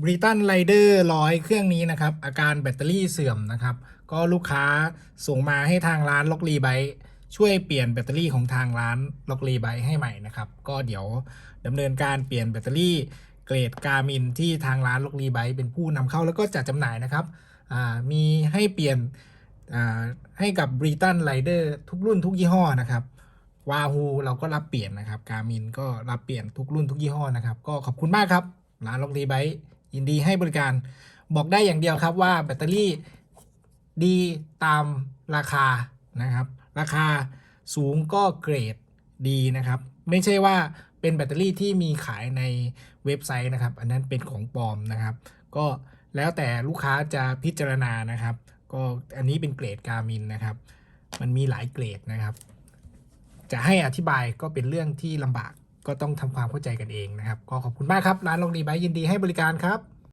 บริตันไรเดอร์ร้อยเครื่องนี้นะครับ อาการแบตเตอรี่เสื่อมนะครับ ก็ลูกค้าส่งมาให้ทางร้านล็อกรีไบช่วยเปลี่ยนแบตเตอรี่ของทางร้านล็อกรีไบให้ใหม่นะครับ ก็เดี๋ยวดำเนินการเปลี่ยนแบตเตอรี่เกรดกามินที่ทางร้านล็อกรีไบเป็นผู้นำเข้าแล้วก็จัดจำหน่ายนะครับมีให้เปลี่ยนให้กับบริตันไรเดอร์ทุกรุ่นทุกยี่ห้อนะครับวาฮูเราก็รับเปลี่ยนนะครับ การมินก็รับเปลี่ยนทุกรุ่นทุกยี่ห้อนะครับ ก็ขอบคุณมากครับ ร้านล็อกรีไบ ยินดีให้บริการบอกได้อย่างเดียวครับว่าแบตเตอรี่ดีตามราคานะครับ ราคาสูงก็เกรดดีนะครับ ไม่ใช่ว่าเป็นแบตเตอรี่ที่มีขายในเว็บไซต์นะครับ อันนั้นเป็นของปลอมนะครับ ก็แล้วแต่ลูกค้าจะพิจารณานะครับ ก็อันนี้เป็นเกรดการมินนะครับ มันมีหลายเกรดนะครับ จะให้อธิบายก็เป็นเรื่องที่ลำบาก ก็ต้องทำความเข้าใจกันเองนะครับ ก็ขอบคุณมากครับ ร้านลงรีไบยินดีให้บริการครับ